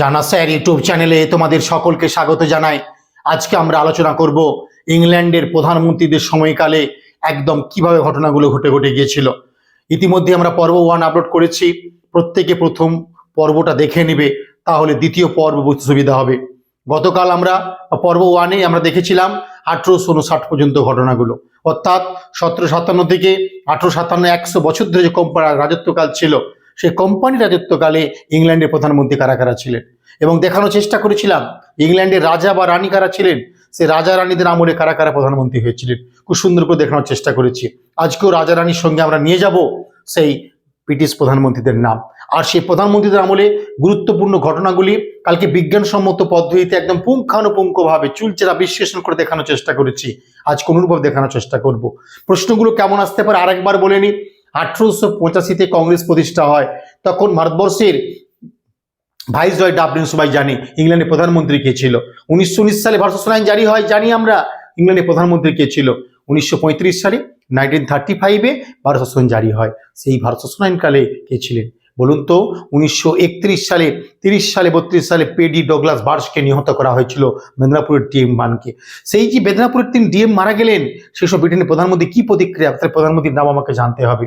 জানা sir, YouTube চ্যানেলে তোমাদের সকলকে স্বাগত জানাই। আজকে আমরা আলোচনা করব ইংল্যান্ডের প্রধানমন্ত্রীদের সময়কালে একদম কীভাবে ঘটনাগুলো ঘটে ঘটে গিয়েছিল। ইতিমধ্যে আমরা পর্ব ওয়ান আপলোড করেছি, প্রত্যেকে প্রথম পর্বটা দেখে নেবে, তাহলে দ্বিতীয় পর্ব বুঝতে সুবিধা হবে। গতকাল আমরা পর্ব ওয়ানে আমরা দেখেছিলাম আঠেরোশো উনষাট পর্যন্ত ঘটনাগুলো। অর্থাৎ সতেরো সাতান্ন থেকে আঠেরো সাতান্ন একশো বছর ধরে যে কোম্পানির রাজত্বকাল ছিল সেই কোম্পানি রাজত্বকালে ইংল্যান্ডের প্রধানমন্ত্রী কারা কারা ছিলেন? এবং দেখানোর চেষ্টা করেছিলাম, ইংল্যান্ডের রাজা বা রানী কারা ছিলেন? সে রাজা রানীদের আমলে কারা কারা প্রধানমন্ত্রী হয়েছিলেন? খুব সুন্দর করে দেখানোর চেষ্টা করেছি। আজকেও রাজা রানীর সঙ্গে আমরা নিয়ে যাব সেই ব্রিটিশ প্রধানমন্ত্রীদের নাম। আর সেই প্রধানমন্ত্রীদের আমলে গুরুত্বপূর্ণ ঘটনাগুলি কালকে বিজ্ঞানসম্মত পদ্ধতিতে একদম পুঙ্খানুপুঙ্খভাবে চুলচেরা বিশ্লেষণ করে দেখানোর চেষ্টা করেছি। আজ অনুভব দেখানোর চেষ্টা করব। প্রশ্নগুলো কেমন আসতে পারে আরেকবার বলে নি আঠারোশো পঁচাশিতে কংগ্রেস প্রতিষ্ঠা হয়। তখন ভারতবর্ষের ভাইস রয় ডাবলিন সবাই জানি ইংল্যান্ডের প্রধানমন্ত্রী কে ছিল? উনিশশো উনিশ সালে ভারত আইন জারি হয়, জানি আমরা ইংল্যান্ডের প্রধানমন্ত্রী কে ছিল? উনিশশো পঁয়ত্রিশ সালে নাইনটিন থার্টি ফাইভে ভারত শাসন জারি হয়। সেই ভারত শাসন আইনকালে কে ছিলেন? বলুন তো, উনিশশো একত্রিশ সালে, তিরিশ সালে, বত্রিশ সালে পেডি ডগলাস বার্সকে নিহত করা হয়েছিল মেদিনীপুরের ডিএম মানকে সেই যে মেদিনীপুরের তিন ডিএম মারা গেলেন সেসব ব্রিটেনের প্রধানমন্ত্রী কি প্রতিক্রিয়া তাহলে প্রধানমন্ত্রীর নাম আমাকে জানতে হবে।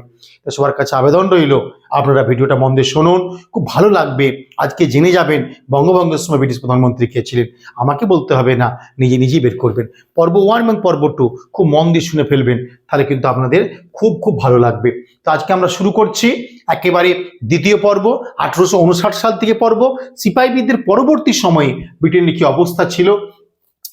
সবার কাছে আবেদন রইল আপনারা ভিডিওটা মন দিয়ে শুনুন। খুব ভালো লাগবে। আজকে জেনে যাবেন বঙ্গবঙ্গের সময় ব্রিটিশ প্রধানমন্ত্রী কে ছিলেন। আমাকে বলতে হবে না, নিজে নিজেই বের করবেন। পর্ব ওয়ান এবং পর্ব টু খুব মন দিয়ে শুনে ফেলবেন। তাহলে কিন্তু আপনাদের খুব খুব ভালো লাগবে। তো আজকে আমরা শুরু করছি একেবারে দ্বিতীয় পর্ব, আঠারোশো সাল থেকে পর্ব। সিপাহী বিদ্রোহের পরবর্তী সময়ে ব্রিটেনের কি অবস্থা ছিল?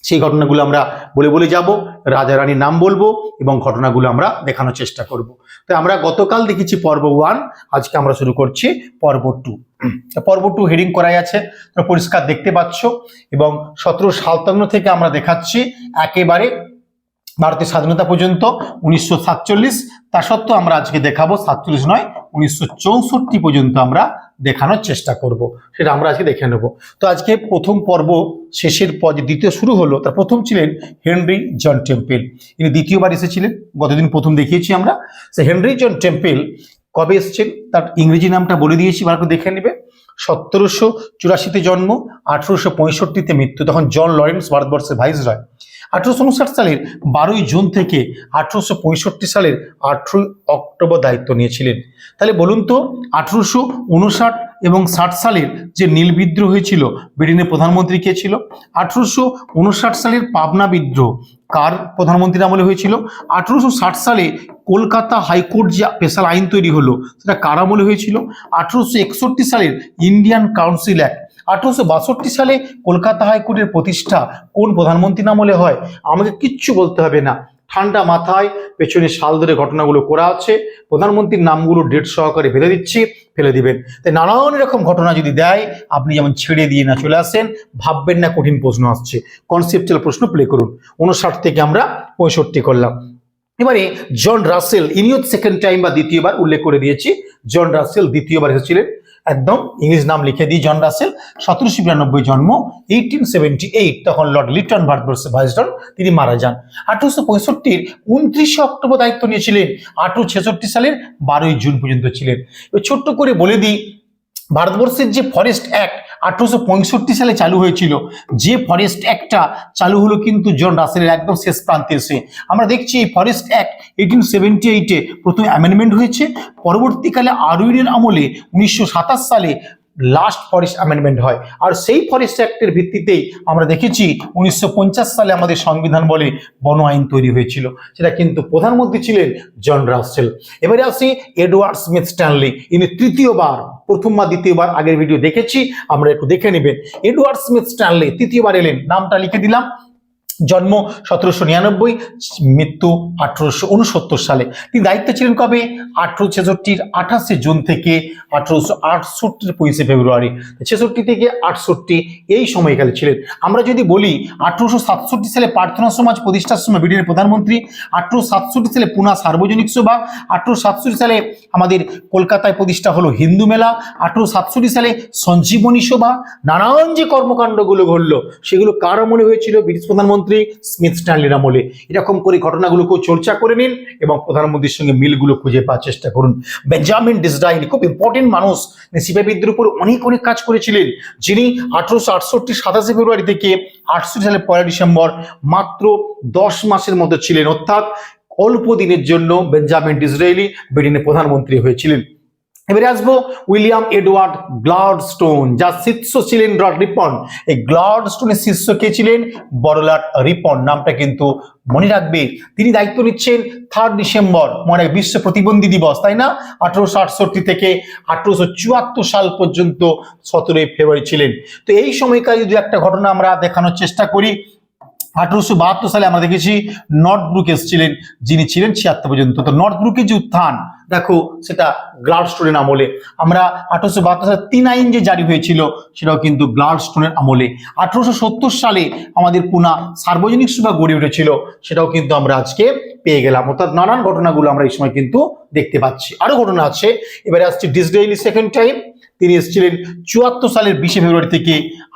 সেই ঘটনাগুলো আমরা বলে বলে যাব, রাজা রানীর নাম বলব এবং ঘটনাগুলো আমরা দেখানোর চেষ্টা করব। তো আমরা গতকাল দেখেছি পর্ব ওয়ান আজকে আমরা শুরু করছি পর্ব টু পর্ব টু হেডিং করাই আছে, তোমরা পরিষ্কার দেখতে পাচ্ছ এবং সতেরো সাতান্ন থেকে আমরা দেখাচ্ছি একেবারে ভারতের স্বাধীনতা পর্যন্ত উনিশশো সাতচল্লিশ। তা সত্ত্বেও আমরা আজকে দেখাবো সাতচল্লিশ নয়, উনিশশো চৌষট্টি পর্যন্ত আমরা দেখানোর চেষ্টা করব, সেটা আমরা আজকে দেখে নেব। তো আজকে প্রথম পর্ব শেষের পর দ্বিতীয় শুরু হলো, তার প্রথম ছিলেন হেনরি জন টেম্পেল। ইনি দ্বিতীয়বার এসেছিলেন, গতদিন প্রথম দেখিয়েছি আমরা। সে হেনরি জন টেম্পেল কবে এসেছেন? তার ইংরেজি নামটা বলে দিয়েছি, ভালো দেখে নেবে। সতেরোশো চুরাশিতে জন্ম, আঠেরোশো পঁয়ষট্টিতে মৃত্যু, তখন জন লরেন্স ভারতবর্ষের ভাইসরয় আঠেরোশো উনষাট সালের বারোই জুন থেকে আঠেরোশো পঁয়ষট্টি সালের আঠেরোই অক্টোবর দায়িত্ব নিয়েছিলেন। তাহলে বলুন তো, আঠেরোশো উনষাট এবং ষাট সালের যে নীল বিদ্রোহ হয়েছিল, ব্রিটেনের প্রধানমন্ত্রী কে ছিল? আঠেরোশো উনষাট সালের পাবনা বিদ্রোহ কার প্রধানমন্ত্রীর আমলে হয়েছিল? আঠেরোশো ষাট সালে কলকাতা হাইকোর্ট যে স্পেশাল আইন তৈরি হলো, সেটা কার আমলে হয়েছিল? আঠেরোশো একষট্টি সালের ইন্ডিয়ান কাউন্সিল অ্যাক্ট আঠেরোশো বাষট্টি সালে কলকাতা হাইকোর্টের প্রতিষ্ঠা কোন প্রধানমন্ত্রীর আমলে হয়? আমাকে কিচ্ছু বলতে হবে না। ঠান্ডা মাথায় পেছনে সাল ধরে ঘটনাগুলো করা আছে। প্রধানমন্ত্রীর নামগুলো ডেট সহকারে ফেলে দিচ্ছি, ফেলে দিবেন। তাই নানান রকম ঘটনা যদি দেয়, আপনি যেমন ছেড়ে দিয়ে না চলে আসেন, ভাববেন না কঠিন প্রশ্ন আসছে। কনসেপচুয়াল প্রশ্ন প্লে করুন। উনষাট থেকে আমরা পঁয়ষট্টি করলাম। এবারে জন রাসেল, ইনিও সেকেন্ড টাইম বা দ্বিতীয়বার উল্লেখ করে দিয়েছি। জন রাসেল দ্বিতীয়বার এসেছিলেন। একদম ইংরেজ নাম লিখে দিই জন রাসেল সতেরোশো বিরানব্বই জন্ম এইটিন সেভেন্টি এইট তখন লর্ড লিটন ভারতবর্ষে ভাইসরন তিনি মারা যান। আঠারোশো পঁয়ষট্টির উনত্রিশে অক্টোবর দায়িত্ব নিয়েছিলেন। আঠারো ছেষট্টি সালের বারোই জুন পর্যন্ত ছিলেন। ছোট্ট করে বলে দিই ভারতবর্ষের যে ফরেস্ট অ্যাক্ট আঠারোশো পঁয়ষট্টি সালে চালু হয়েছিল, যে ফরেস্ট অ্যাক্টটা চালু হলো কিন্তু জন রাসেলের একদম শেষ প্রান্তে এসে। আমরা দেখছি এই ফরেস্ট অ্যাক্ট এইটিন সেভেন্টি এইটে প্রথমে অ্যামেন্ডমেন্ট হয়েছে, পরবর্তীকালে আরউইনের আমলে উনিশশো সাতাশ সালে লাস্ট ফরেস্ট অ্যামেন্ডমেন্ট হয়। আর সেই ফরেস্ট অ্যাক্টের ভিত্তিতেই আমরা দেখেছি উনিশশো সালে আমাদের সংবিধান বলে বন আইন তৈরি হয়েছিল। সেটা কিন্তু প্রধানমন্ত্রী ছিলেন জন রাসেল। এবারে আসি এডওয়ার্ড স্মিথ স্ট্যানলি। ইনি তৃতীয়বার প্রথম বা দ্বিতীয়বার, আগের ভিডিও দেখেছি, আমরা একটু দেখে নেবেন। এডওয়ার্ড স্মিথ স্ট্যানলি তৃতীয়বার এলেন। নামটা লিখে দিলাম। জন্ম সতেরোশো নিরানব্বই, মৃত্যু আঠারোশো উনসত্তর সালে। তিনি দায়িত্বে ছিলেন কবে? আঠারো ছেষট্টির আঠাশে জুন থেকে আঠারোশো আটষট্টির পঁচিশে ফেব্রুয়ারি। ছেষট্টি থেকে আটষট্টি এই সময়কালে ছিলেন। আমরা যদি বলি, আঠারোশো সাতষট্টি সালে প্রার্থনা সমাজ প্রতিষ্ঠার সময় ব্রিটেনের প্রধানমন্ত্রী, আঠারোশো সাতষট্টি সালে পুনা সার্বজনিক সভা, আঠারোশো সাতষট্টি সালে আমাদের কলকাতায় প্রতিষ্ঠা হলো হিন্দু মেলা, আঠারোশো সাতষট্টি সালে সঞ্জীবনী সভা, নানান যে কর্মকাণ্ডগুলো ঘটলো, সেগুলো কার মনে হয়েছিল? ব্রিটিশ প্রধানমন্ত্রী প্রধানমন্ত্রী স্মিথ স্ট্যানলির আমলে। এরকম করে ঘটনাগুলোকেও চর্চা করে নিন এবং প্রধানমন্ত্রীর সঙ্গে মিলগুলো খুঁজে পাওয়ার চেষ্টা করুন। বেঞ্জামিন ডিসডাইনি, খুব ইম্পর্টেন্ট মানুষ সিপাহী উপর অনেক অনেক কাজ করেছিলেন। যিনি আঠারোশো আটষট্টি সাতাশে ফেব্রুয়ারি থেকে আটষট্টি সালের পয়লা ডিসেম্বর মাত্র দশ মাসের মতো ছিলেন। অর্থাৎ অল্প দিনের জন্য বেঞ্জামিন ডিসরায়েলি ব্রিটেনের প্রধানমন্ত্রী হয়েছিলেন। এবারে আসব উইলিয়াম এডওয়ার্ড গ্লাডস্টোন যার শীর্ষ ছিলেন লর্ড রিপন। এই গ্লাডস্টোনের শীর্ষ কে ছিলেন? বড়লাট রিপন। নামটা কিন্তু মনে রাখবে। তিনি দায়িত্ব নিচ্ছেন থার্ড ডিসেম্বর মানে বিশ্ব প্রতিবন্ধী দিবস, তাই না? আঠারোশো আটষট্টি থেকে আঠারোশো চুয়াত্তর সাল পর্যন্ত সতেরোই ফেব্রুয়ারি ছিলেন। তো এই সময়কার যদি একটা ঘটনা আমরা দেখানোর চেষ্টা করি আঠারোশো বাহাত্তর সালে আমরা দেখেছি নর্থ ব্রুক এসেছিলেন, যিনি ছিলেন ছিয়াত্তর পর্যন্ত। তো নর্থ ব্রুকের যে উত্থান, দেখো সেটা গ্লাড স্টোনের আমলে। আমরা আঠারোশো বাহাত্তর সালে তিন আইন যে জারি হয়েছিল, সেটাও কিন্তু গ্লাড স্টোনের আমলে। আঠারোশো সত্তর সালে আমাদের পুনা সার্বজনিক সভা গড়ে উঠেছিল, সেটাও কিন্তু আমরা আজকে পেয়ে গেলাম। অর্থাৎ নানান ঘটনাগুলো আমরা এই সময় কিন্তু দেখতে পাচ্ছি। আরও ঘটনা আছে। এবারে আসছে ডিসডেইলি সেকেন্ড টাইম। তিনি এসেছিলেন চুয়াত্তর সালের বিশে ফেব্রুয়ারি থেকে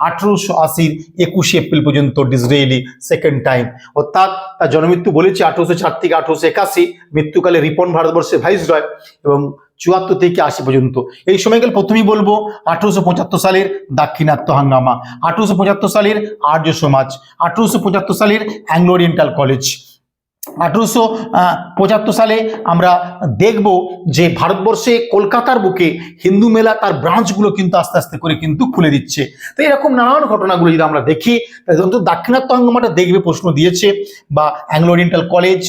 আঠারোশো আশির একুশে এপ্রিল পর্যন্ত ডিসরেলি সেকেন্ড টাইম। অর্থাৎ তার জনমৃত্যু বলেছে আঠারোশো চার থেকে আঠারোশো একাশি। মৃত্যুকালে রিপন ভারতবর্ষের ভাইস রয় এবং চুয়াত্তর থেকে আশি পর্যন্ত। এই সময়কাল প্রথমেই বলব আঠারোশো পঁচাত্তর সালের দাক্ষিণাত্য হাঙ্গামা, আঠারোশো পঁচাত্তর সালের আর্য সমাজ, আঠারোশো পঁচাত্তর সালের অ্যাংলো ওরিয়েন্টাল কলেজ। আঠারোশো পঁচাত্তর সালে আমরা দেখব যে ভারতবর্ষে কলকাতার বুকে হিন্দু মেলা তার ব্রাঞ্চগুলো কিন্তু আস্তে আস্তে করে কিন্তু খুলে দিচ্ছে। তো এরকম নানান ঘটনাগুলো যদি আমরা দেখি দাক্ষিণাত্য অঙ্গমাটা দেখবে প্রশ্ন দিয়েছে, বা অ্যাংলো ওরিয়েন্টাল কলেজ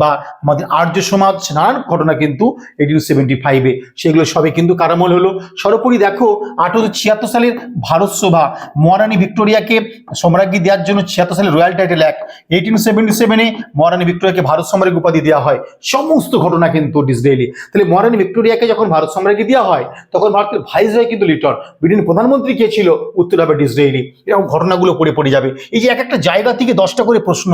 বা আমাদের আর্য সমাজ নানান ঘটনা কিন্তু এইটিন সেভেন্টি ফাইভে সেগুলো সবে কিন্তু কারামল হলো। সর্বোপরি দেখো, আঠারোশো ছিয়াত্তর সালের ভারত সভা, মহারানী ভিক্টোরিয়াকে সম্রাজ্ঞী দেওয়ার জন্য ছিয়াত্তর সালের royal title act eighteen seventy সেভেনে মহারানী ভিক্টোরিয়াকে ভারত সম্রাজ্ঞী উপাধি দেওয়া হয়। সমস্ত ঘটনা কিন্তু ডিসডেইলি তাহলে মহারানী ভিক্টোরিয়াকে যখন ভারত সম্রাজ্ঞী দেওয়া হয়, তখন ভারতের ভাইস রয় কিন্তু লিটন, ব্রিটেন প্রধানমন্ত্রী কে ছিল, উত্তর হবে ডিসডেইলি এরকম ঘটনাগুলো পড়ে পড়ে যাবে। এই যে এক একটা জায়গা থেকে দশটা করে প্রশ্ন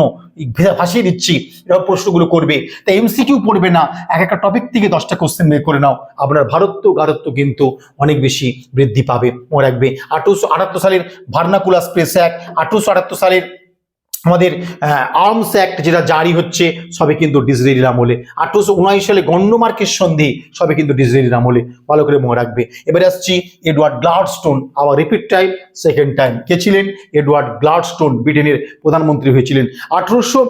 ভাসিয়ে দিচ্ছি। এরকম প্রশ্নগুলো করবে তাই এমসিকিউ পড়বে না। এক একটা টপিক থেকে দশটা কোশ্চেন বের করে নাও। আপনার ভারত্ব গারত্ব কিন্তু অনেক বেশি বৃদ্ধি পাবে। মনে রাখবে, আঠারোশো আটাত্তর সালের ভার্নাকুলাস স্পেস অ্যাক্ট আঠারোশো আটাত্তর সালের আমাদের আর্মস অ্যাক্ট যেটা জারি হচ্ছে, সবে কিন্তু ডিসরেলির আমলে। আঠারোশো উনআশি সালে গন্ডমার্কের সন্ধি, সবে কিন্তু ডিসরেলির আমলে। ভালো করে মনে রাখবে। এবারে আসছি এডওয়ার্ড গ্লাডস্টোন, আবার রিপিট টাইম সেকেন্ড টাইম কে ছিলেন? এডওয়ার্ড গ্লাডস্টোন, ব্রিটেনের প্রধানমন্ত্রী হয়েছিলেন। আঠারোশো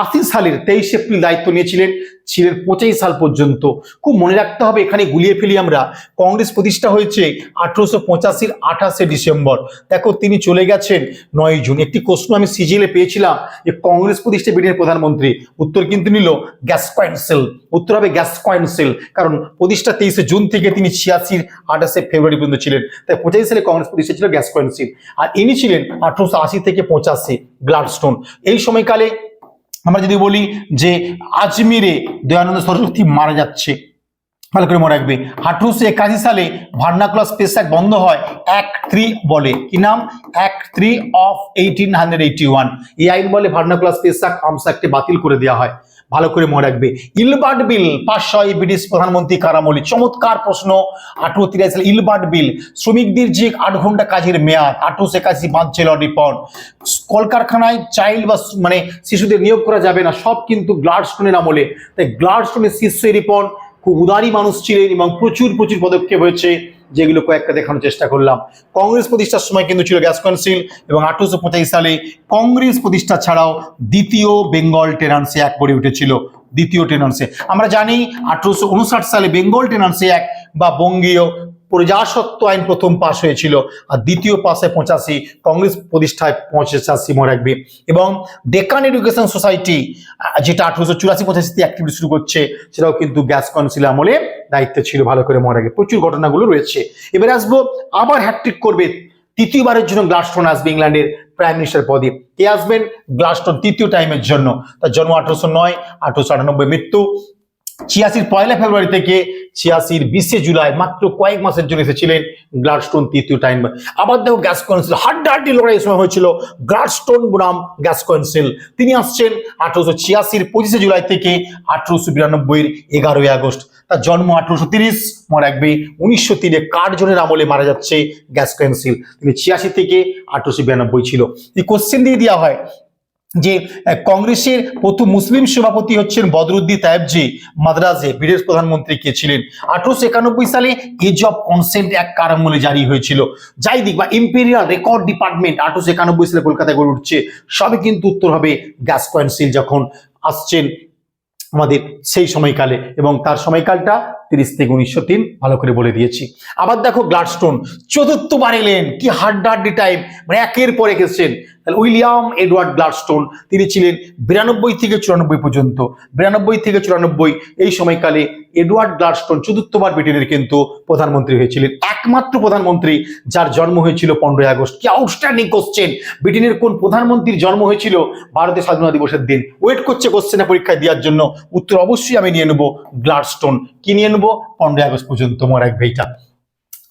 আশি সালের তেইশ এপ্রিল দায়িত্ব নিয়েছিলেন। ছিলেন পঁচিশ সাল পর্যন্ত। খুব মনে রাখতে হবে, এখানে গুলিয়ে ফেলি আমরা, কংগ্রেস প্রতিষ্ঠা হয়েছে আঠারোশো পঁচাশির আঠাশে ডিসেম্বর। দেখো, তিনি চলে গেছেন নয় জুন। একটি প্রশ্ন আমি সিজিএলে পেয়েছিলাম যে, কংগ্রেস প্রতিষ্ঠা ব্রিটেনের প্রধানমন্ত্রী। উত্তর কিন্তু নিল, গ্যাস কয়েন্সেল। উত্তর হবে গ্যাস কয়েন্সেল, কারণ প্রতিষ্ঠা তেইশে জুন থেকে তিনি ছিয়াশির আঠাশে ফেব্রুয়ারি পর্যন্ত ছিলেন। তাই পঁচাশি সালে কংগ্রেস প্রতিষ্ঠা ছিল গ্যাস কয়েন্সিল। আর ইনি ছিলেন আঠারোশো আশি থেকে পঁচাশি গ্লাডস্টোন। এই সময়কালে আমরা যদি বলি যে আজমিরে দয়ানন্দ সরস্বতী মারা যাচ্ছে, ভালো করে মনে রাখবে। আঠারোশো একাশি সালে ভার্নাকুলা স্পেস এক বন্ধ হয়, এক থ্রি বলে। কি নাম? এক three of eighteen hundred eighty one. এই আইন বলে ভার্নাকুলা স্পেস এক আর্মস বাতিল করে দেওয়া হয়। ভালো করে মনে রাখবে। ইলবার্ট বিল পাশ হয় ব্রিটিশ প্রধানমন্ত্রী কারামলি। চমৎকার প্রশ্ন, আঠারো তিরাশি সালে ইলবার্ট বিল, শ্রমিকদের যে আট ঘণ্টা কাজের মেয়াদ আঠারোশো একাশি বাঁধছে রিপন। কলকারখানায় চাইল্ড বা মানে শিশুদের নিয়োগ করা যাবে না, সব কিন্তু গ্লাডস্টোনের আমলে। তাই গ্লাডস্টোনের শিষ্য রিপন, খুব উদারী মানুষ ছিলেন এবং প্রচুর প্রচুর পদক্ষেপ হয়েছে। যেগুলো কয়েকটা দেখানোর চেষ্টা করলাম। কংগ্রেস প্রতিষ্ঠার সময় কিন্তু ছিল গ্যাস কাউন্সিল এবং আঠারোশো পঁচাশি সালে কংগ্রেস প্রতিষ্ঠা ছাড়াও দ্বিতীয় বেঙ্গল টেনান্সি এক গড়ে উঠেছিল। দ্বিতীয় টেনান্সে। আমরা জানি আঠারোশো উনষাট সালে বেঙ্গল টেনান্সি এক বা বঙ্গীয় প্রজাসত্ব আইন প্রথম পাশ হয়েছিল আর দ্বিতীয় পাশে পঁচাশি, কংগ্রেস প্রতিষ্ঠায় পঁচাশি মনে রাখবে এবং ডেকান এডুকেশন সোসাইটি যেটা আঠারোশো চুরাশি পঁচাশিতে অ্যাক্টিভিটি শুরু করছে, সেটাও কিন্তু গ্যাস কাউন্সিল আমলে দায়িত্ব ছিল ভালো করে মনে রাখবে প্রচুর ঘটনাগুলো রয়েছে। এবারে আসব, আবার হ্যাট্রিক করবে তৃতীয়বারের জন্য গ্লাস্টন আসবে ইংল্যান্ডের প্রাইম মিনিস্টার পদে। কে আসবেন? গ্লাস্টন তৃতীয় টাইমের জন্য। তার জন্ম আঠারোশো নয়, আঠারোশো আটানব্বই মৃত্যু। ছিয়াশির পয়লা ফেব্রুয়ারি থেকে ছিয়াশির বিশে জুলাই, মাত্র কয়েক মাসের জন্য এসেছিলেন গ্লাডস্টোন তৃতীয় টাইম আবার দেখো গ্যাস কাউন্সিল হাড্ডাহাড্ডি লড়াই সময় হয়েছিল গ্লাডস্টোন বনাম গ্যাস কাউন্সিল তিনি আসছেন আঠারোশো ছিয়াশির পঁচিশে জুলাই থেকে আঠারোশো বিরানব্বইয়ের এগারোই আগস্ট। তার জন্ম আঠারোশো তিরিশ, মনে রাখবে উনিশশো তিনে কার্জনের আমলে মারা যাচ্ছে গ্যাস কাউন্সিল তিনি ছিয়াশি থেকে আঠারোশো বিরানব্বই ছিল। এই কোশ্চেন দিয়ে দেওয়া হয় যে কংগ্রেসের প্রথম মুসলিম সভাপতি হচ্ছেন বদরুদ্দি তায়েবজি, মাদ্রাজে বিদেশ প্রধানমন্ত্রী কে ছিলেন। আঠারোশো একানব্বই সালে এজ অব কনসেন্ট এক কারামলে জারি হয়েছিল। যাই দিক, বা ইম্পেরিয়াল রেকর্ড ডিপার্টমেন্ট আঠারোশো একানব্বই সালে কলকাতায় গড়ে উঠছে। সবই কিন্তু উত্তর হবে গ্যাস কয়েন্সিল যখন আসছেন আমাদের সেই সময়কালে এবং তার সময়কালটা তিরিশ থেকে উনিশশো তিন, ভালো করে বলে দিয়েছি। আবার দেখো গ্লাডস্টোন চতুর্থবার এলেন, কি হাড্ডাহাড্ডি টাইম মানে একের পর এক এসছেন। তাহলে উইলিয়াম এডওয়ার্ড গ্লাডস্টোন তিনি ছিলেন বিরানব্বই থেকে চুরানব্বই পর্যন্ত। বিরানব্বই থেকে চুরানব্বই, এই সময়কালে এডওয়ার্ড গ্লাডস্টোন চতুর্থবার ব্রিটেনের কিন্তু প্রধানমন্ত্রী হয়েছিলেন। একমাত্র প্রধানমন্ত্রী যার জন্ম হয়েছিল পনেরোই আগস্ট। কি আউটস্ট্যান্ডিং কোশ্চেন ব্রিটেনের কোন প্রধানমন্ত্রীর জন্ম হয়েছিল ভারতের স্বাধীনতা দিবসের দিন? ওয়েট করছে কোশ্চেনে পরীক্ষায় দেওয়ার জন্য। উত্তর অবশ্যই আমি নিয়ে নেব গ্লাডস্টোন কি নিয়ে নেব? পনেরোই আগস্ট পর্যন্ত মর এক ভাইটা।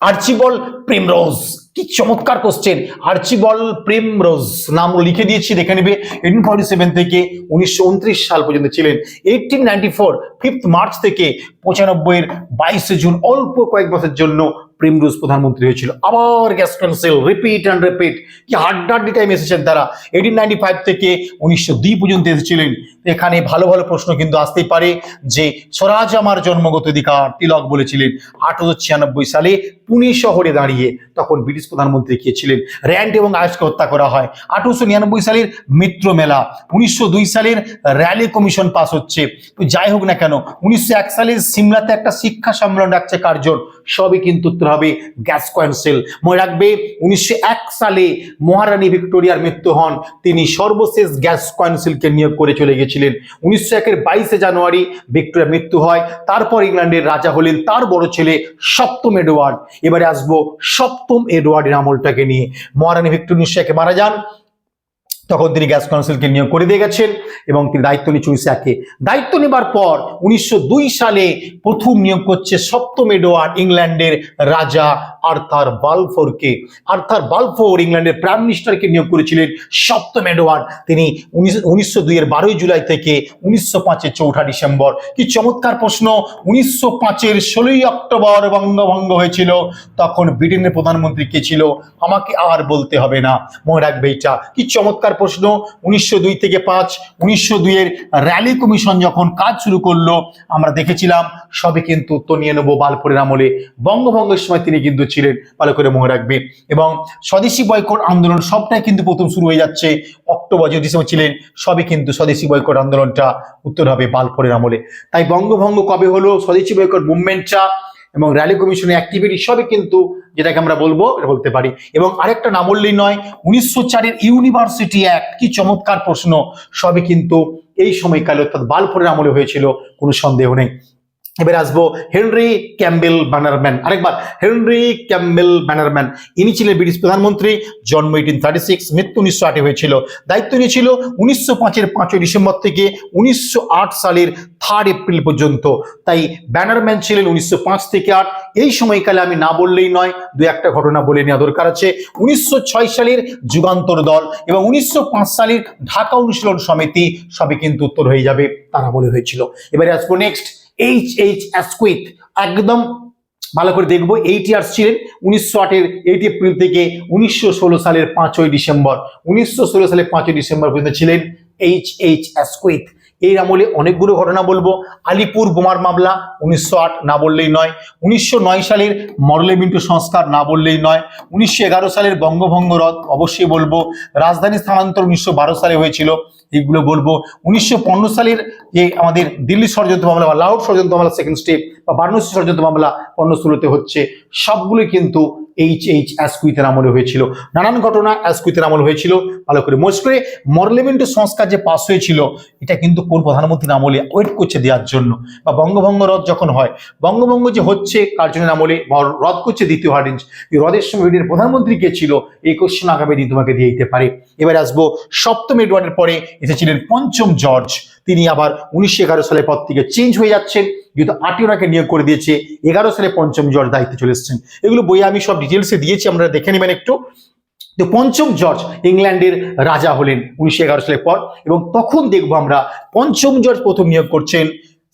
আর্চিবল প্রেমরোজ, কি চমৎকার কোশ্চেন আর্চিবল প্রেমরোজ, নাম লিখে দিয়েছি, দেখে নেবে। এইটিন ফর্টি সেভেন থেকে উনিশশো উনত্রিশ সাল পর্যন্ত ছিলেন। Eighteen ninety four fifth March থেকে পঁচানব্বইয়ের বাইশে জুন, অল্প কয়েক বছরের জন্য প্রেমরোজ প্রধানমন্ত্রী হয়েছিল। আবার Gascoyne Cecil repeat and repeat কি হাড্ডাড্ডি টাইম এসেছেন তারা। এইটিন নাইনটি ফাইভ থেকে উনিশশো দুই পর্যন্ত এসেছিলেন। এখানে ভালো ভালো প্রশ্ন কিন্তু আসতেই পারে যে স্বরাজ আমার জন্মগত অধিকার তিলক বলেছিলেন আঠারোশো ছিয়ানব্বই সালে পুনে শহরে দাঁড়িয়ে তখন ব্রিটিশ প্রধানমন্ত্রী কে ছিলেন র্যান্ড এবং আয়েসকে হত্যা করা হয়। আঠারোশো নিরানব্বই সালের মিত্র মেলা, উনিশশো দুই সালের র্যালি কমিশন পাস হচ্ছে। তো যাই হোক না কেন, উনিশশো এক সালের সিমলাতে একটা শিক্ষা সম্মেলন ডাকছে কার্জন। সবই কিন্তু উত্তর হবে গ্যাস কয়েন্সেল। মনে রাখবে, উনিশশো এক সালে মহারানী ভিক্টোরিয়ার মৃত্যু হন। তিনি সর্বশেষ গ্যাস কয়েন্সিলকে নিয়োগ করে চলে গেছিলেন উনিশশো একের বাইশে জানুয়ারি ভিক্টোরিয়া মৃত্যু হয়। তারপর ইংল্যান্ডের রাজা হলেন তার বড় ছেলে সপ্তম এডওয়ার্ড। এবারে আসব সপ্তম এডওয়ার্ডের আমলটাকে নিয়ে। মহারানী ভিক্টোরিয়া উনিশশো একে মারা যান। তখন তিনি গ্যাস কাউন্সিলকে নিয়োগ করে দিয়ে গেছেন এবং তিনি দায়িত্ব নিয়ে চুইসে একে। দায়িত্ব নেবার পর উনিশশো সালে প্রথম নিয়োগ করছে সপ্তম এডওয়ার্ড ইংল্যান্ডের রাজা আর্থার বালফোরকে। আর্থার বালফোর ইংল্যান্ডের প্রাইম মিনিস্টারকে নিয়োগ করেছিলেন সপ্তম এডওয়ার্ড। তিনি উনিশশো দুইয়ের বারোই জুলাই থেকে উনিশশো পাঁচের চৌঠা ডিসেম্বর। কি চমৎকার প্রশ্ন, উনিশশো পাঁচের ষোলোই অক্টোবর বঙ্গভঙ্গ হয়েছিল, তখন ব্রিটেনের প্রধানমন্ত্রী কে ছিল? আমাকে আর বলতে হবে না। মনে রাখবে এইটা। কি চমৎকার প্রশ্ন, উনিশশো দুই থেকে পাঁচ, উনিশশো দুইয়ের র্যালি কমিশন যখন কাজ শুরু করল, আমরা দেখেছিলাম সবে কিন্তু উত্তর নিয়ে নেব বালপুরের আমলে। বঙ্গভঙ্গের সময় তিনি কিন্তু ছিলেন ভালো করে মনে রাখবে। এবং স্বদেশি বয়কট আন্দোলন সবটাই কিন্তু প্রথম শুরু হয়ে যাচ্ছে। অক্টোবর যে ডিসেম্বর ছিলেন সবই কিন্তু স্বদেশি বয়কট আন্দোলনটা উত্তর হবে বালপুরের আমলে। তাই বঙ্গভঙ্গ কবে হলো, স্বদেশি বয়কট মুভমেন্টটা এবং র্যালি কমিশনের অ্যাক্টিভিটি সবই কিন্তু যেটাকে আমরা বলব বলতে পারি। এবং আরেকটা নাম বললেই নয়, উনিশশো চারের ইউনিভার্সিটি অ্যাক্ট কি চমৎকার প্রশ্ন। সবই কিন্তু এই সময়কালে অর্থাৎ বালপুরের আমলে হয়েছিল, কোনো সন্দেহ নেই। এবার আসব হেনরি ক্যাম্বেল ব্যানারম্যান। আরেকবার, হেনরি ক্যাম্বেল ব্যানারম্যান। ইনি ছিলেন ব্রিটিশ প্রধানমন্ত্রী, জন্ম এইটিন থার্টি সিক্স মৃত্যু উনিশশো আটে হয়েছিল। দায়িত্ব নিয়েছিল উনিশশো পাঁচের পাঁচই ডিসেম্বর থেকে উনিশশো আট সালের থার্ড এপ্রিল পর্যন্ত। তাই ব্যানারম্যান ছিলেন উনিশশো পাঁচ থেকে আট। এই সময়কালে আমি না বললেই নয়, দু একটা ঘটনা বলে নেওয়া দরকার আছে। উনিশশো ছয় সালের যুগান্তর দল এবং উনিশশো পাঁচ সালের ঢাকা অনুশীলন সমিতি সবই কিন্তু উত্তর হয়ে যাবে, তারা বলে হয়েছিল। এবারে আসব নেক্সট এইচ এইচ অ্যাসকুইথ একদম ভালো করে দেখব এইট ইয়ার্স ছিলেন, উনিশশো আটের এইট এপ্রিল থেকে উনিশশো ষোলো সালের পাঁচই ডিসেম্বর। উনিশশো ষোলো সালের পাঁচই ডিসেম্বর পর্যন্ত ছিলেন এইচ এইচ অ্যাসকুইথ এই আমলে অনেকগুলো ঘটনা বলব। আলিপুর বোমার মামলা, উনিশশো আট না বললেই নয়। উনিশশো সালের মরলে মিন্টু সংস্কার না বললেই নয়। উনিশশো সালের বঙ্গভঙ্গ রদ, অবশ্যই বলব। রাজধানী স্থানান্তর উনিশশো বারো সালে হয়েছিল। এইগুলো বলব। উনিশশো পনেরো সালের যে আমাদের দিল্লি ষড়যন্ত্র মামলা বা লাউড ষড়যন্ত্র মামলা, সেকেন্ড স্টেপ বা বারাণসী ষড়যন্ত্র মামলা পণ্য হচ্ছে, সবগুলোই কিন্তু এইচ এইচ অ্যাসকুইতের আমলে হয়েছিল। নানান ঘটনা অ্যাসকুইতের আমল হয়েছিল। ভালো করে মোট করে মরলেমেন্টের সংস্কার যে পাশ হয়েছিল, এটা কিন্তু কোন প্রধানমন্ত্রীর আমলে ওয়েট করছে দেওয়ার জন্য। বা বঙ্গভঙ্গ রদ যখন হয়, বঙ্গভঙ্গ যে হচ্ছে কার্জনের আমলে রদ করছে দ্বিতীয় হার্ডিঞ্জ এই রদের সময় ব্রিটেনের প্রধানমন্ত্রী কে ছিল, এই কোশ্চেন আগামী দিন তোমাকে দিয়ে দিতে পারে। এবার আসব সপ্তম এডওয়ার্ডের পরে এসেছিলেন পঞ্চম জর্জ। তিনি আবার উনিশশো এগারো সালের পর থেকে চেঞ্জ হয়ে যাচ্ছেন, যেহেতু আটই ওনাকে নিয়োগ করে দিয়েছে, এগারো সালে পঞ্চম জর্জ দায়িত্বে চলে এসেছেন। এগুলো বইয়ে আমি সব ডিটেলসে দিয়েছি আমরা দেখে নেবেন একটু। তো পঞ্চম জর্জ ইংল্যান্ডের রাজা হলেন উনিশশো এগারো সালের পর এবং তখন দেখব আমরা পঞ্চম জর্জ প্রথম নিয়োগ করছেন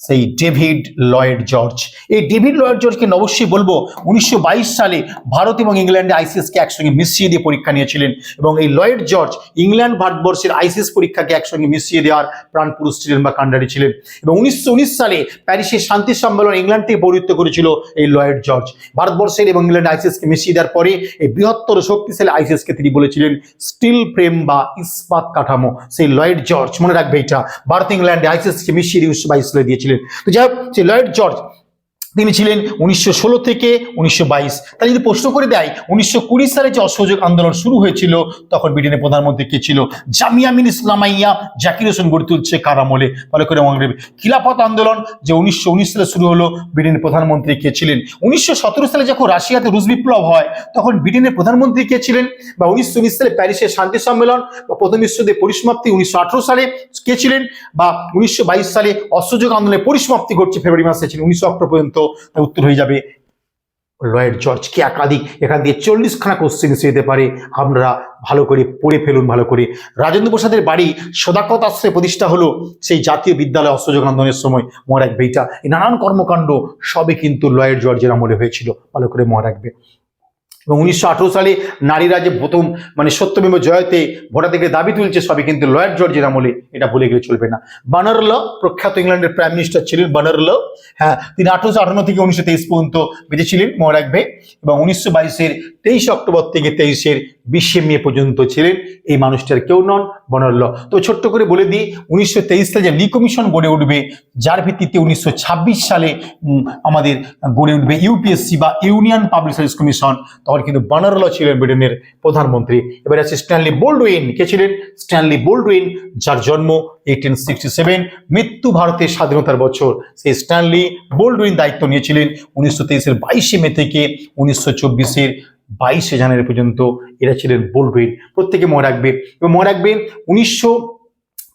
সেই ডেভিড লয়েড জর্জ। এই ডেভিড লয়েড জর্জকে অবশ্যই বলব, উনিশশো বাইশ সালে ভারত এবং ইংল্যান্ডে আইসিএসকে একসঙ্গে মিশিয়ে দিয়ে পরীক্ষা নিয়েছিলেন এবং এই লয়েড জর্জ ইংল্যান্ড ভারতবর্ষের আইসিএস পরীক্ষাকে একসঙ্গে মিশিয়ে দেওয়ার প্রাণ পুরুষ ছিলেন বা কাণ্ডারি ছিলেন এবং উনিশশো উনিশ সালে প্যারিসের শান্তি সম্মেলন ইংল্যান্ড থেকে পৌরিত্ব করেছিল এই লয়েড জর্জ। ভারতবর্ষের এবং ইংল্যান্ড আইসিএসকে মিশিয়ে দেওয়ার পরে এই বৃহত্তর শক্তিশালী আইসিএসকে তিনি বলেছিলেন স্টিল ফ্রেম বা ইস্পাত কাঠামো। সেই লয়েড জর্জ, মনে রাখবে এটা, ভারত ইংল্যান্ডে আইসিএসকে মিশিয়ে দিয়ে উনিশশো বাইশ সালে দিয়েছিলেন। তো যাই হোক সেই লয়েড জর্জ তিনি ছিলেন উনিশশো ষোলো থেকে উনিশশো বাইশ। তাই যদি প্রশ্ন করে দেয়, উনিশশো কুড়ি সালে যে অসহযোগ আন্দোলন শুরু হয়েছিল, তখন ব্রিটেনের প্রধানমন্ত্রী কে ছিল? জামিয়া মিন ইসলামাইয়া, জাকির হোসেন গড়ে তুলছে কারামলে। ফলে করে মনে খিলাফত আন্দোলন যে উনিশশো উনিশ সালে শুরু হলো, ব্রিটেনের প্রধানমন্ত্রী কে ছিলেন? উনিশশো সতেরো সালে যখন রাশিয়াতে রুশ বিপ্লব হয়, তখন ব্রিটেনের প্রধানমন্ত্রী কে ছিলেন? বা উনিশশো উনিশ সালে প্যারিসের শান্তি সম্মেলন, বা প্রথম বিশ্বযুদ্ধের পরিসমাপ্তি উনিশশো আঠারো সালে কে ছিলেন? বা উনিশশো বাইশ সালে অসহযোগ আন্দোলনের পরিসমাপ্তি ঘটছে ফেব্রুয়ারি মাসে, ছিল উনিশশো অক্টোবর পর্যন্ত। তার উত্তর হয়ে যাবে লয়েড জর্জ। কি একাধিক? এখান দিয়ে চল্লিশখানা কোশ্চেন এসে যেতে পারে। আপনারা ভালো করে পড়ে ফেলুন, ভালো করে। রাজেন্দ্র প্রসাদের বাড়ি সদাকত আশ্রয় প্রতিষ্ঠা হলো সেই জাতীয় বিদ্যালয় অসহযোগ আন্দোলনের সময়। মনে রাখবে এটা নানান কর্মকাণ্ড সবই কিন্তু লয়েড জর্জের আমলে হয়েছিল। ভালো করে মনে রাখবে এবং উনিশশো আঠেরো সালে নারীরা যে প্রথম মানে সত্যমেব জয়তে ভোটাধিকারের দাবি তুলছে, সবই কিন্তু লয়েড জর্জের আমলে এটা ভুলে গেলে চলবে না। বানার ল, প্রখ্যাত ইংল্যান্ডের প্রাইম মিনিস্টার ছিলেন বানার ল। হ্যাঁ তিনি আঠারোশো আটান্ন থেকে উনিশশো তেইশ পর্যন্ত বেঁচে ছিলেন, মনে রাখবে। এবং উনিশশো বাইশের তেইশ অক্টোবর থেকে তেইশের বিশে মে পর্যন্ত ছিলেন, এই মানুষটার কেউ নন বনার ল তো ছোট্ট করে বলে দিই, উনিশশো তেইশ সালে যে লি কমিশন গড়ে উঠবে, যার ভিত্তিতে উনিশশো ছাব্বিশ সালে আমাদের গড়ে উঠবে ইউপিএসসি বা ইউনিয়ন পাবলিক সার্ভিস কমিশন। তখন কিন্তু বানারল ছিলেন ব্রিটেনের প্রধানমন্ত্রী। এবার আছে স্ট্যানলি বোল্ডউইন। কে ছিলেন? স্ট্যানলি বোল্ডউইন, যার জন্ম এইটিন সিক্সটি সেভেন মৃত্যু ভারতের স্বাধীনতার বছর। সেই স্ট্যানলি বোল্ডউইন দায়িত্ব নিয়েছিলেন উনিশশো তেইশের বাইশে মে থেকে উনিশশো চব্বিশের বাইশে জানুয়ারি পর্যন্ত এরা ছিলেন বলবেন প্রত্যেকে মনে রাখবে। এবং মনে রাখবেন উনিশশো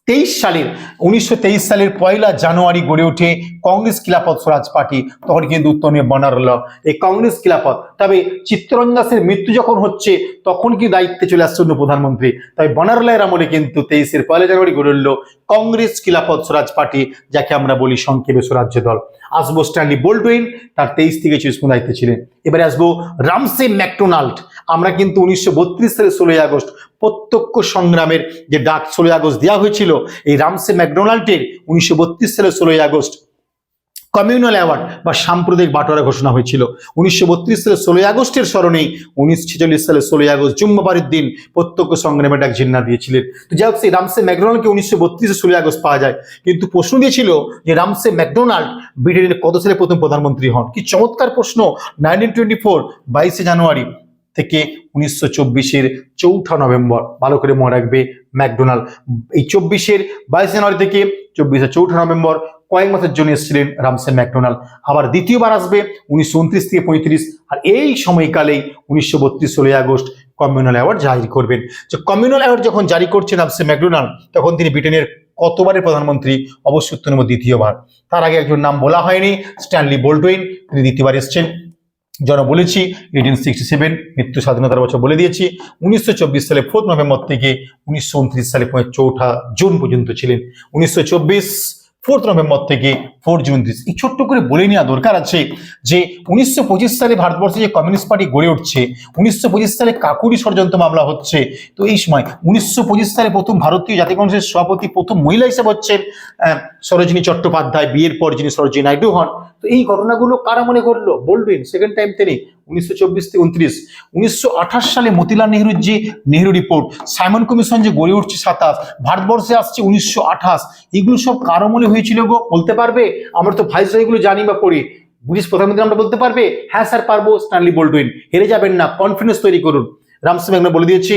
তেইশ সালের, উনিশশো তেইশ সালের পয়লা জানুয়ারি গড়ে ওঠে কংগ্রেস খিলাফত স্বরাজ পার্টি। তখন কিন্তু উত্তর নিয়ে বানারল এই কংগ্রেস খিলাফত। তবে চিত্তরঞ্জন দাসের মৃত্যু যখন হচ্ছে, তখন কি দায়িত্বে চলে আসছে অন্য প্রধানমন্ত্রী? তাই বানারলার আমলে কিন্তু তেইশের পয়লা জানুয়ারি গড়ে উঠল কংগ্রেস খিলাফত স্বরাজ পার্টি, যাকে আমরা বলি সংক্ষেপে স্বরাজ্য দল। আসব স্ট্যানলি বোল্ডউইন, তার তেইশ থেকে চব্বিশ দায়িত্বে ছিলেন। এবারে আসব রামসে ম্যাকডোনাল্ড আমরা কিন্তু উনিশশো সালের ষোলোই আগস্ট প্রত্যক্ষ সংগ্রামের যে ডাক ষোলোই আগস্ট দেওয়া হয়েছিল, এই রামসে ম্যাকডোনাল্ডের উনিশশো সালের ষোলোই আগস্ট কমিউনাল অ্যাওয়ার্ড বা সাম্প্রদায়িক বাটোয়ারা ঘোষণা হয়েছিল। উনিশশো সালের ষোলোই আগস্টের স্মরণেই উনিশশো ছেচল্লিশ সালের ষোলোই আগস্ট জুম্মাবারের দিন প্রত্যক্ষ সংগ্রামের ডাক জিন্না দিয়েছিলেন। তো যাই হোক, সেই রামসে ম্যাকডোনাল্ডকে উনিশশো বত্রিশে ষোলোই আগস্ট পাওয়া যায়। কিন্তু প্রশ্ন দিয়েছিল যে রামসে ম্যাকডোনাল্ড ব্রিটেনের কত সালে প্রথম প্রধানমন্ত্রী হন? কি চমৎকার প্রশ্ন। নাইনটিন টোয়েন্টি ফোর, বাইশে জানুয়ারি। থেকে উনিশশো চব্বিশের চৌঠা নভেম্বর। ভালো করে মনে রাখবে ম্যাকডোনাল্ড। এই চব্বিশের বাইশ জানুয়ারি থেকে চব্বিশে চৌঠা নভেম্বর কয়েক মাসের জন্য এসেছিলেন রামসে ম্যাকডোনাল্ড। আবার দ্বিতীয়বার আসবে উনিশশো উনত্রিশ থেকে পঁয়ত্রিশ। আর এই সময়কালেই উনিশশো বত্রিশ ষোলোই আগস্ট কমিউনাল অ্যাওয়ার্ড জারি করবেন। যে কমিউনাল অ্যাওয়ার্ড যখন জারি করছেন রামসে ম্যাকডোনাল্ড, তখন তিনি ব্রিটেনের কতবারের প্রধানমন্ত্রী, অবশ্যই উত্তর দ্বিতীয়বার। তার আগে একজন নাম বলা হয়নি, স্ট্যানলি বোল্ডউইন। তিনি দ্বিতীয়বার এসছেন। যেন বলেছি এইটিন সিক্সটি সেভেন মৃত্যু স্বাধীনতার বছর বলে দিয়েছি। উনিশশো চব্বিশ সালে ফোর্থ নভেম্বর থেকে উনিশশো উনত্রিশ সালে চৌঠা জুন পর্যন্ত ছিলেন। উনিশশো চব্বিশ ফোর্থ নভেম্বর থেকে ফোর জুন দিস এই ছোট্ট করে বলে নেওয়া দরকার আছে যে উনিশশো পঁচিশ সালে ভারতবর্ষে যে কমিউনিস্ট পার্টি গড়ে উঠছে, উনিশশো পঁচিশ সালে কাকুরি ষড়যন্ত্র মামলা হচ্ছে। তো এই সময় উনিশশো পঁচিশ সালে প্রথম ভারতীয় জাতীয় কংগ্রেসের সভাপতি প্রথম মহিলা হিসেবে হচ্ছেন সরোজিনী চট্টোপাধ্যায়, বিয়ের পর যিনি সরোজিনী নাইডু হন। তো এই ঘটনাগুলো কারা মনে করল? বলবেন সেকেন্ড টাইম তিনি। উনিশশো চব্বিশ থেকে উনত্রিশ। উনিশশো আঠাশ সালে মতিলাল নেহরুর যে নেহরু রিপোর্ট সাইমন কমিশন যে গড়ে উঠছে সাতাশ, ভারতবর্ষে আসছে উনিশশো আঠাশ। এগুলো সব কারও মনে হয়েছিল গো? বলতে পারবে? আমরা তো ভাইস এগুলো জানি বা পড়ি। ব্রিটিশ প্রধানমন্ত্রী, আমরা বলতে পারবে? হ্যাঁ স্যার, পারব, স্ট্যানলি বোল্ডুইন হেরে যাবেন না কনফিডেন্স তৈরি করুন। রামসিং আমরা বলে দিয়েছি।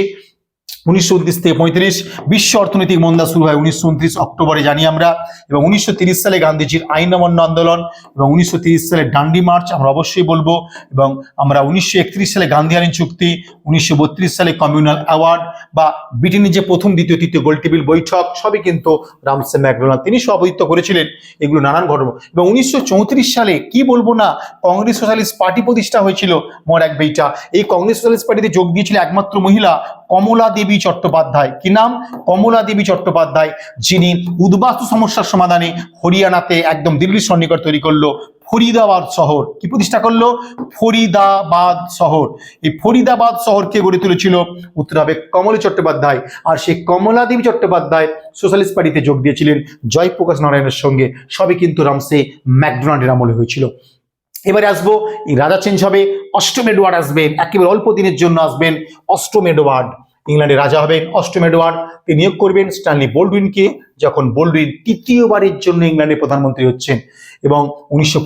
উনিশশো উনত্রিশ থেকে পঁয়ত্রিশ, বিশ্ব অর্থনৈতিক মন্দা শুরু হয় উনিশশো উনত্রিশ অক্টোবরে, জানি আমরা। এবং উনিশশো তিরিশ সালে গান্ধীজির আইন অমান্য আন্দোলন এবং উনিশশো তিরিশ সালে ডান্ডি মার্চ আমরা অবশ্যই বলব। এবং আমরা উনিশশো একত্রিশ সালে গান্ধী আইন চুক্তি, উনিশশো বত্রিশ সালে কমিউনাল অ্যাওয়ার্ড বা ব্রিটেনের যে প্রথম, দ্বিতীয়, তৃতীয় গোল টেবিল বৈঠক, সবই কিন্তু রামসে ম্যাকডোনাল্ড, তিনি সভাপতিত্ব করেছিলেন এগুলো নানান ঘটনা। এবং উনিশশো চৌত্রিশ সালে কি বলব না, কংগ্রেস সোশ্যালিস্ট পার্টি প্রতিষ্ঠা হয়েছিল, মর এক বেইটা। এই কংগ্রেস সোশ্যালিস্ট পার্টিতে যোগ দিয়েছিল একমাত্র মহিলা, কমলা দেবী দেবী চট্টোপাধ্যায়। কি নাম? কমলা দেবী চট্টোপাধ্যায়, যিনি উদ্বাস্তু সমস্যার সমাধানে হরিয়ানাতে একদম দিল্লির সন্নিকট তৈরি করল, ফরিদাবাদ শহর। কি প্রতিষ্ঠা করল? ফরিদাবাদ শহর। এই ফরিদাবাদ শহরকে গড়ে তুলেছিল উত্তর হবে কমলা চট্টোপাধ্যায়। আর সেই কমলা দেবী চট্টোপাধ্যায় সোশ্যালিস্ট পার্টিতে যোগ দিয়েছিলেন জয়প্রকাশ নারায়ণের সঙ্গে। সবই কিন্তু রামসে ম্যাকডোনাল্ডের আমলে হয়েছিল। এবারে আসব, এই রাজা চেঞ্জ হবে, অষ্টম এডওয়ার্ড আসবেন, একেবারে অল্প দিনের জন্য আসবেন অষ্টম এডওয়ার্ড। ইংল্যান্ডের রাজা হবেন অষ্টম এডওয়ার্ড। তিনি নিয়োগ করবেন স্ট্যানলি বোল্ডউইনকে, যখন বোল্ডউইন তৃতীয়বারের জন্য ইংল্যান্ডের প্রধানমন্ত্রী হচ্ছেন। এবং উনিশশো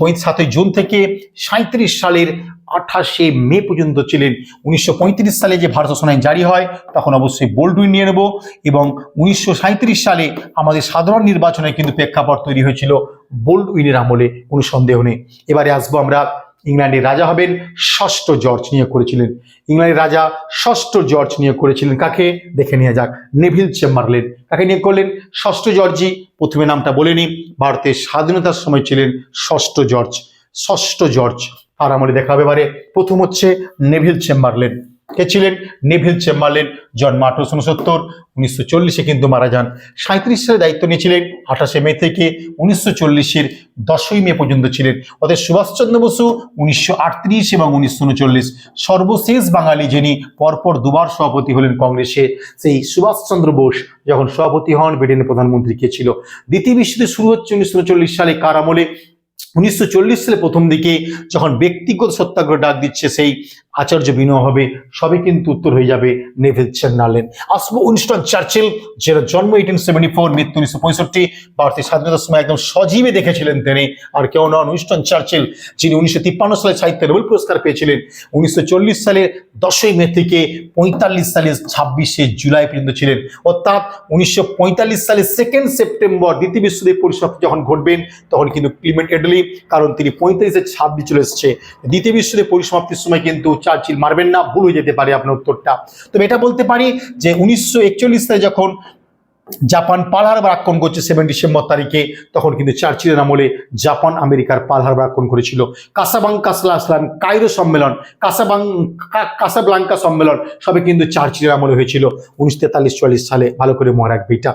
জুন থেকে সাঁত্রিশ সালের আঠাশে মে পর্যন্ত ছিলেন। উনিশশো পঁয়ত্রিশ সালে যে ভারত শাসন আইন জারি হয়, তখন অবশ্যই বোল্ডউইন নিয়ে নেব। এবং উনিশশো সাঁইত্রিশ সালে আমাদের সাধারণ নির্বাচনে কিন্তু প্রেক্ষাপট তৈরি হয়েছিল। বোল্ডউইনের আমলে কোনো সন্দেহ নেই। এবারে আসব আমরা ইংল্যান্ডের রাজা হবেন ষষ্ঠ জর্জ নিয়োগ করেছিলেন। ইংল্যান্ডের রাজা ষষ্ঠ জর্জ নিয়োগ করেছিলেন কাকে? দেখে নিয়ে যাক। Neville Chamberlain. কাকে নিয়োগ করলেন? ষষ্ঠ জর্জি প্রথমে নামটা বলেনি ভারতের স্বাধীনতার সময় ছিলেন ষষ্ঠ জর্জ। ষষ্ঠ জর্জ আর আমলে দেখা হবে এবারে। প্রথম হচ্ছে নেভিল চেম্বারলেন। কে ছিলেন? নেভিল চেম্বারলেন জন্ম আঠারোশো উনসত্তর উনিশশো চল্লিশে কিন্তু মারা যান। সাঁত্রিশ সালে দায়িত্ব নিয়েছিলেন আঠাশে মে থেকে, উনিশশো চল্লিশের দশই মে পর্যন্ত ছিলেন। অতএব সুভাষচন্দ্র বসু উনিশশো আটত্রিশ এবং উনিশশো উনচল্লিশ, সর্বশেষ বাঙালি যিনি পরপর দুবার সভাপতি হলেন কংগ্রেসে, সেই সুভাষচন্দ্র বোস যখন সভাপতি হন, ব্রিটেনের প্রধানমন্ত্রী কে ছিল? দ্বিতীয় বিশ্বযুদ্ধ শুরু হচ্ছে উনিশশো উনচল্লিশ সালে কার আমলে উনিশশো চল্লিশ সালে প্রথম দিকে যখন ব্যক্তিগত সত্যাগ্রহ ডাক দিচ্ছে সেই আচার্য বিনয় হবে, সবই কিন্তু উত্তর হয়ে যাবে নেভিল চেন্নারলেন আসব উইনস্টন চার্চিল, যার জন্ম এইটিন সেভেন্টি ফোর মৃত্যু উনিশশো পঁয়ষট্টি। ভারতের স্বাধীনতার সময় একদম সজীবে দেখেছিলেন তিনি, আর কেউ নন উইনস্টন চার্চিল, যিনি উনিশশো তিপ্পান্ন সালে সাহিত্যে নোবেল পুরস্কার পেয়েছিলেন। উনিশশো চল্লিশ সালের দশই মে থেকে পঁয়তাল্লিশ সালের ছাব্বিশে জুলাই পর্যন্ত ছিলেন। অর্থাৎ উনিশশো পঁয়তাল্লিশ সালের সেকেন্ড সেপ্টেম্বর দ্বিতীয় বিশ্বযুদ্ধের পরিসমাপ্তি যখন ঘটবেন তখন কিন্তু ক্লিমেন্ট এডলি, কারণ তিনি পঁয়তাল্লিশে ছাব্বিশ চলে এসছে। দ্বিতীয় বিশ্বযুদ্ধের পরিসমাপ্তির সময় কিন্তু চার্চিল মারবেন না, ভুল হয়ে যেতে পারে আপনার উত্তরটা। তবে এটা বলতে পারি যে উনিশশো একচল্লিশ যখন জাপান পাল হারবার আক্রমণ করছে, সেভেন ডিসেম্বর তারিখে, তখন কিন্তু চার্চিলের আমলে জাপান আমেরিকার পাল হারবার আক্রমণ করেছিল। কাসাবাং কাসলা আসলাম কায়রো সম্মেলন, কাসাবাং কাসাব্লাঙ্কা সম্মেলন সবে কিন্তু চার্চিলের আমলে হয়েছিল। উনিশশো তেতাল্লিশ, চুয়াল্লিশ সালে, ভালো করে মনে রাখবে এটা।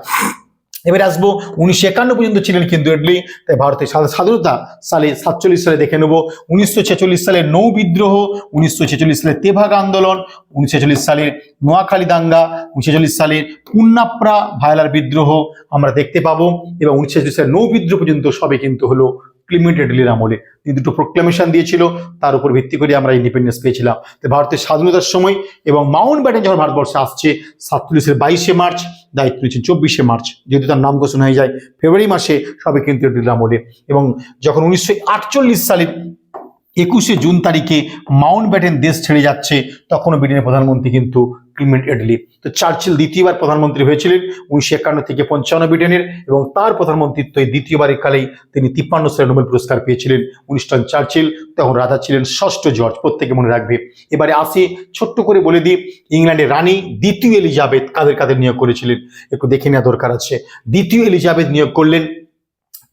এবারে আসব উনিশশো একান্ন পর্যন্ত ছিলেন কিন্তু এডলি। তাই ভারতের স্বাধী- স্বাধীনতা সালে সাতচল্লিশ সালে দেখে নেব। উনিশশো ছেচল্লিশ সালে নৌ বিদ্রোহ, উনিশশো ছেচল্লিশ সালে তেভাগ আন্দোলন, উনিশশো ছেচল্লিশ সালের নোয়াখালী দাঙ্গা, উনিশশো ছেচল্লিশ সালের পুন্নাপ্রা ভায়লার বিদ্রোহ আমরা দেখতে পাবো। এবং উনিশশো সালে নৌ বিদ্রোহ পর্যন্ত সবে কিন্তু হলো ক্লিমেন্ট আমলে তিনি দুটো প্রোক্লামেশন দিয়েছিল, তার উপর ভিত্তি করে আমরা ইন্ডিপেন্ডেন্স পেয়েছিলাম। তো ভারতের স্বাধীনতার সময় এবং মাউন্ট ব্যাটেন যখন ভারতবর্ষে আসছে, সাতচল্লিশের বাইশে মার্চ দায়িত্ব নিচ্ছেন চব্বিশে মার্চ। যেহেতু তার নাম ঘোষণা হয়ে যায়, ফেব্রুয়ারি মাসে সবে কিন্তু এডলির আমলে এবং যখন উনিশশো আটচল্লিশ সালের একুশে জুন তারিখে মাউন্ট ব্যাটেন দেশ ছেড়ে যাচ্ছে, তখনও ব্রিটেনের প্রধানমন্ত্রী কিন্তু ক্লিমেন্ট এডলি তো চার্চিল দ্বিতীয়বার প্রধানমন্ত্রী হয়েছিলেন উনিশশো একান্ন থেকে পঞ্চান্ন ব্রিটেনের এবং তার প্রধানমন্ত্রিত্ব এই দ্বিতীয়বারের কালেই তিনি তিপ্পান্ন সালে নোবেল পুরস্কার পেয়েছিলেন উনিস্টন চার্চিল। তখন রাজা ছিলেন ষষ্ঠ জর্জ, প্রত্যেকে মনে রাখবে। এবারে আসি ছোট্ট করে বলে দিই, ইংল্যান্ডের রানী দ্বিতীয় এলিজাবেথ কাদের কাদের নিয়োগ করেছিলেন? একটু দেখে নেওয়া দরকার আছে। দ্বিতীয় এলিজাবেথ নিয়োগ করলেন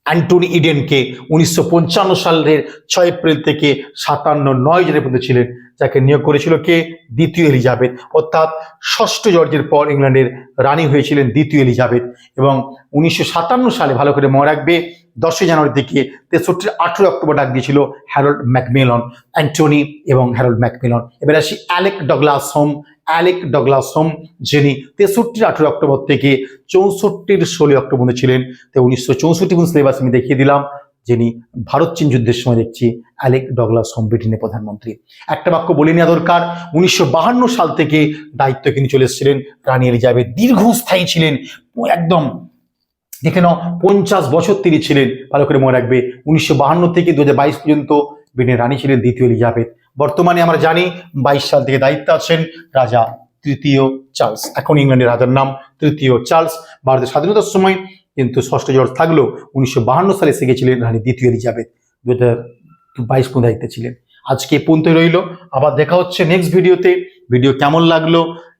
অ্যান্টনি ইডেনকে। উনিশশো পঞ্চান্ন সালের ছয় এপ্রিল থেকে সাতান্ন নয় জনের পর্যন্ত ছিলেন যাকে নিয়োগ করেছিল কে? দ্বিতীয় এলিজাবেথ। অর্থাৎ ষষ্ঠ জর্জের পর ইংল্যান্ডের রানী হয়েছিলেন দ্বিতীয় এলিজাবেথ এবং উনিশশো সাতান্ন সালে ভালো করে মনে রাখবে, দশই জানুয়ারি থেকে তেষট্টির আঠেরো অক্টোবর ডাক দিয়েছিল হ্যারল্ড ম্যাকমিলন, অ্যান্টনি এবং হ্যারল্ড ম্যাকমিলন। এবার আসি Alec Douglas Home. Alec Douglas Home, যিনি তেষট্টির আঠেরো অক্টোবর থেকে চৌষট্টির ষোলোই অক্টোবর ছিলেন। তো উনিশশো চৌষট্টি সিলেবাস আমি দেখিয়ে দিলাম, যিনি ভারত চীন যুদ্ধের সময় দেখছি অ্যালেক ডগলাস ব্রিটেনের প্রধানমন্ত্রী। একটা বাক্য বলে নেওয়া দরকার, উনিশশো সাল থেকে দায়িত্ব কিন্তু চলে এসেছিলেন। রানী এলিজাবেথ দীর্ঘস্থায়ী ছিলেন, একদম দেখে নাও, পঞ্চাশ বছর তিনি ছিলেন, ভালো করে মনে রাখবে। উনিশশো থেকে দু পর্যন্ত ব্রিটেনের রানী ছিলেন দ্বিতীয় এলিজাবেথ। বর্তমানে আমরা জানি, বাইশ সাল থেকে দায়িত্বে আছেন রাজা তৃতীয় চার্লস। এখন ইংল্যান্ডের রাজার নাম তৃতীয় চার্লস। ভারতের স্বাধীনতার সময় কিন্তু ষষ্ঠ জর্জ থাকলেও উনিশশো সালে এসে গেছিলেন রানী দ্বিতীয় এলিজাবেথ। দু বাইশ পর্যন্ত দায়িত্বে ছিলেন। আজকে এ পর্যন্ত রইল। আবার দেখা হচ্ছে নেক্সট ভিডিওতে ভিডিও কেমন লাগল?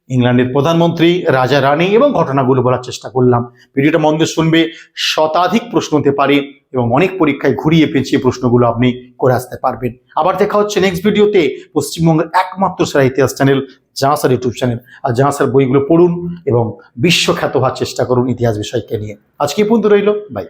ইংল্যান্ডের প্রধানমন্ত্রী, রাজা, রানী এবং ঘটনাগুলো বলার চেষ্টা করলাম। ভিডিওটা মন দিয়ে শুনবে, শতাধিক প্রশ্ন হতে পারে এবং অনেক পরীক্ষায় ঘুরিয়ে পেঁচিয়ে প্রশ্নগুলো আপনি করে আসতে পারবেন। আবার দেখা হচ্ছে নেক্সট ভিডিওতে পশ্চিমবঙ্গের একমাত্র সেরা ইতিহাস চ্যানেল জাহাসার ইউটিউব চ্যানেল আর জাহাসার বইগুলো পড়ুন এবং বিশ্বখ্যাত হওয়ার চেষ্টা করুন ইতিহাস বিষয়কে নিয়ে। আজকে পর্যন্ত রইল। বাই